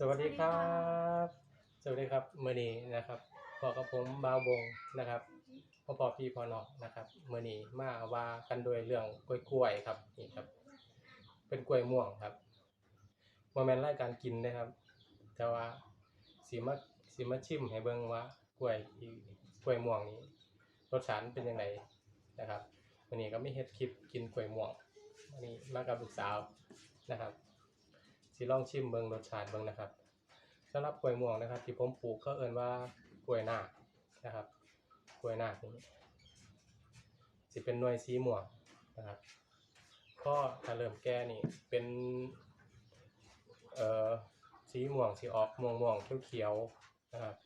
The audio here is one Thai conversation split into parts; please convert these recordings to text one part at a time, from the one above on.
สวัสดีครับ สวัสดีครับเมื่อนี้นะครับพอกับผมบาวบงนะครับพ่อพอพี่พอน้องนะครับเมื่อนี้มาว่ากันโดวยเรื่องกล้วยๆครับนี่ครับ เป็นกล้วยม่วงครับโมเมนต์รายการกินนะครับ แต่ว่าสีมาสีมาชิมให้เบิ่งว่ากล้วยที่กล้วยม่วงนี้รสชาติเป็นยังไงนะครับวันนี้ก็ไม่เฮ็ดคลิปกินกล้วยม่วงวันนี้มากับลูกสาวนะครับ สิลองชิมเบิงรสชาติเบิงนะครับสำหรับกล้วยม่วงนะครับ ที่ผมปลูกก็เอิ้นว่ากล้วยนาคนะครับกล้วยนาคนี้สิเป็นหน่วยสีม่วงนะครับก็ถ้าเริ่มแก่นี่เป็นเอ่อสีม่วงสีออกม่วงม่วงเขียวเขียวนะครับ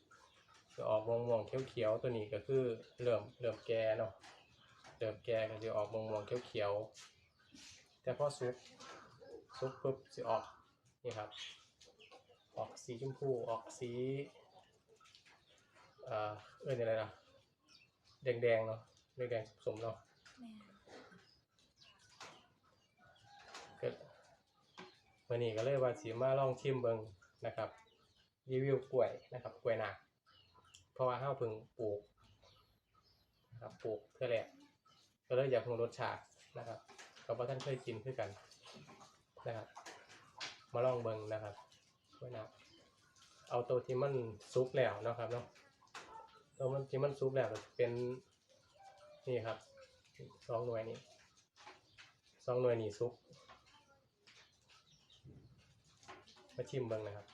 จะออกม่วงม่วงเขียวเขียวตัวนี้ก็คือเริ่มเริ่มแก่เนาะเริ่มแก่ก็จะออกม่วงม่วงเขียวเขียวแต่พอสุกสุกปุ๊บสิออก นี่ครับ ออกสีชมพูออกสีเอ่อเอ้ยอะไรนะแดงแดงๆเนาะแดงแดงๆสมเนาะแม่ก็วันนี้ก็เลยว่าสีมาลองชิมเบิงนะครับรีวิวกล้วยนะครับกล้วยหนักเพราะว่าเฮาเพิ่งปลูกนะครับปลูกเพื่อแหละก็เลยอยากรู้รสชาตินะครับก็บ่าท่านเคยกินคือกันนะครับ มาลองเบิ้งนะครับกล้วยนะเอาตัวที่มันซุกแล้วนะครับเนาะตัวมันที่มันซุกแล้วเป็นนี่ครับสองหน่วยนี้สองหน่วยนี้ซุกมาชิมเบิ้งนะครับ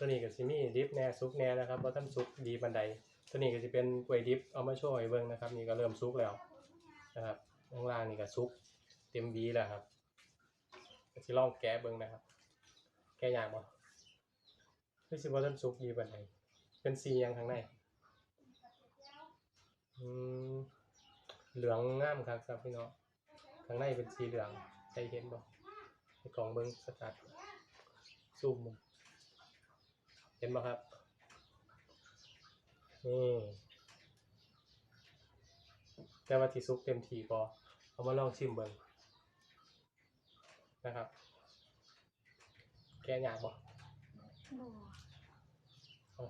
ตัวนี้ก็สิมีดิฟแน่ซุกแน่นะครับเพราะท่านซุกดีบันไดตัวนี้ก็จะเป็นกล้วยดิบเอามาโชว์ให้เบิ่งนะครับ นี่ก็เริ่มซุกแล้วนะครับข้างล่างนี่ก็ซุกเต็มวีแล้วครับก็สิลองแกะเบิ่งนะครับ แกะยากบ่คือสิบ่ทันซุกดีปานใดเป็นสียังข้างในอืมเหลืองงามครับครับพี่น้องข้างในเป็นสีเหลืองใครเห็นบ่ในกล่องเบิ่งสตัดซูมมึง เห็นบ่ครับนี่แต่ว่าที่ซุปเต็มทีก็เอามาลองชิมเบิ่งนะครับ แกอยากบ่บัว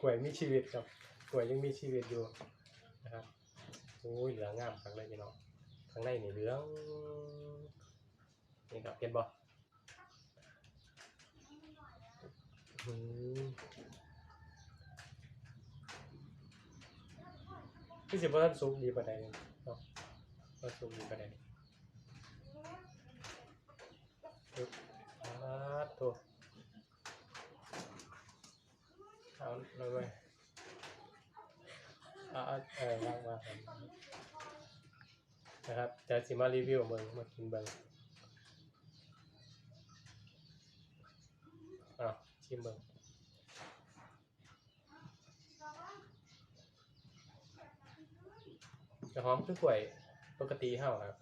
กล้วยมีชีวิตครับกล้วยยังมีชีวิตอยู่นะครับโอ้ยเหลืองงามคักเลยพี่น้องข้างในนี่เหลืองนี่ครับเห็นบ่อืม พี่สิบว่าท่านสูงดีประเด็นเนาะสูงดีประเด็นตักเอาเลยไปอ่าเออวางมานะครับจะสิมารีวิวเบิงมากินเบิงอะ ชิมเบิ่งจะหอมคือกล้วยปกติเฮาครับ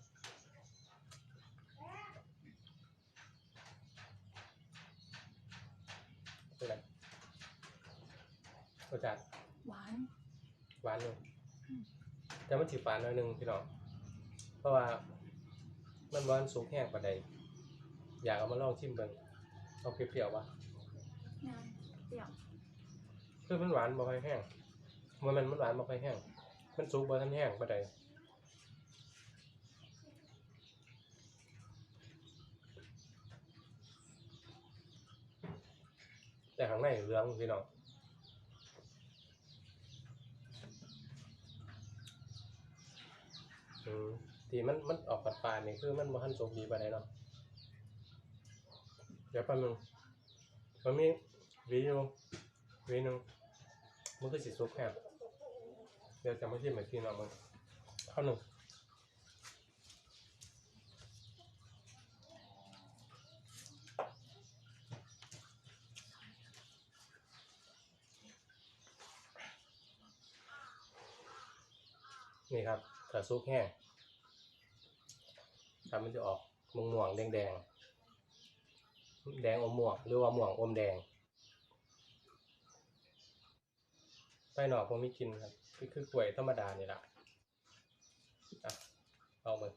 เป็นไรรสชาติหวาน หวานอยู่อืม แต่มันสิฝานหน่อยหนึงพี่น้องเพราะว่ามันหวานสูงแห้งปานใดอยากเอามาลองชิมเบิ่งเอาเปรี้ยวๆวะ งานเปรี้ยวคือมันหวานบ่ค่อยแห้งมันมันมันหวานบ่ค่อยแห้ง มันสุกบ่ทันแห้งปานใดแต่ข้างในเหลืองพี่น้องอืมที่มันมันออกปัดปานนี่คือมันบ่ทันสุกดีปานใดเนาะเดี๋ยวแป๊บนึงมันมี วีอยู่วีนึงมันคือสิสุกแค่เดี๋ยวจะมาชิมอีกทีเนาะมันข้าวหนึ่งนี่ครับถ้าซุกแห้งครับมันจะออกม่วงม่วงแดงแดง แดงอมม่วงหรือว่าม่วงอมแดง ไปหนอกผมไมีกินครับคือคือกล้วยธรรมดานี่แหละอะลองมือ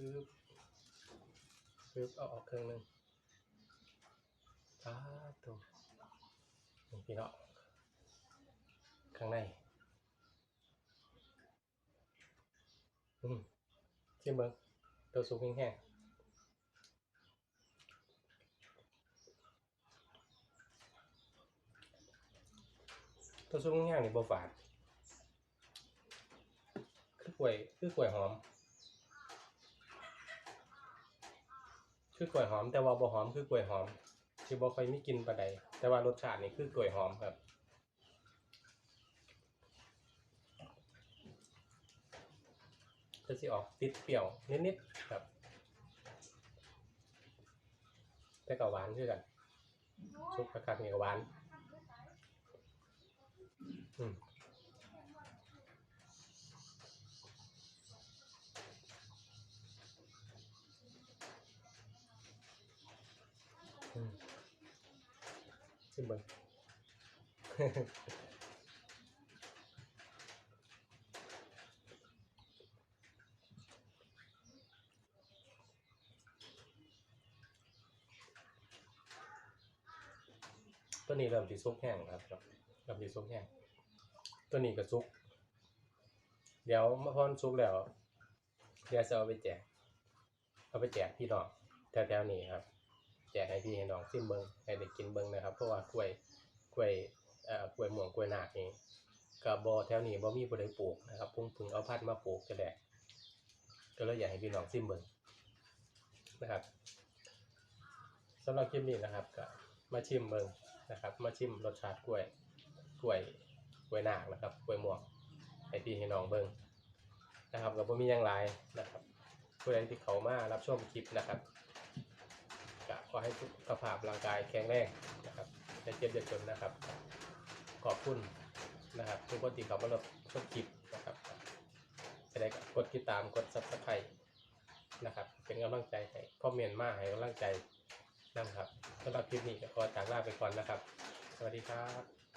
อึ๊บอึ๊บเอาออกเครื่องหนึงอ้าตัวนี่พี่เนาะข้างในอืมเชิมเบิ้งตัวสุกแห้งๆ ตัวสุกแห้งๆนี่บ่ฝาดคือกล้วยคือกล้วยหอม คือกล้วยหอม แต่ว่าบ่หอมคือกล้วยหอมที่บ่ค่อยมีกินปานใดแต่ว่ารสชาตินี่คือกล้วยหอมครับจะสิออกติดเปรี้ยวนิดๆครับ แต่ก็หวานคือกันซุปกระคักนี่ก็หวาน อืมอืมชิมเบิ่งตัวนี้เริ่มที่ซุกแห้งครับเริ่มที่ซุกแห้ง ตัวนี้ก็ซุก เดี๋ยวเมื่อพอนซุกแล้ว เดี๋ยวจะเอาไปแจก เอาไปแจกพี่น้องแถวๆนี้ครับ แจกให้พี่ให้น้องซิมเบิงให้ได้กินเบิงนะครับ เพราะว่ากล้วยกล้วยเอ่อกล้วยหม่วงกล้วยหนาคนี่กับ่แถวนี้บ่มีผู้ใดปลูกนะครับพิ่งพิ่งเอาพันธุ์มาปลูกจะแดกก็เลยอยากให้พี่น้องซิมเบิงนะครับสำหรับคลิปนี้นะครับก็มาชิมเบิงนะครับ มาชิมรสชาติกล้วยกล้วย กล้วยนากนะครับกล้วยม่วงให้พี่ให้น้องเบิ่งนะครับก็บ่มีหยังหลายนะครับผู้ใดที่เขามารับชมคลิปนะครับก็ขอให้สุขภาพร่างกายแข็งแรงนะครับอย่าเจ็บอย่าจนนะครับ ขอบคุณนะครับทุกคนที่เขามารับชมคลิปนะครับจะได้กดติดตามกด subscribe นะครับ เป็นกำลังใจให้คอเมนต์มาให้กำลังใจนะครับสำหรับคลิปนี้ก็ขอจากลาไปก่อนนะครับ สวัสดีครับ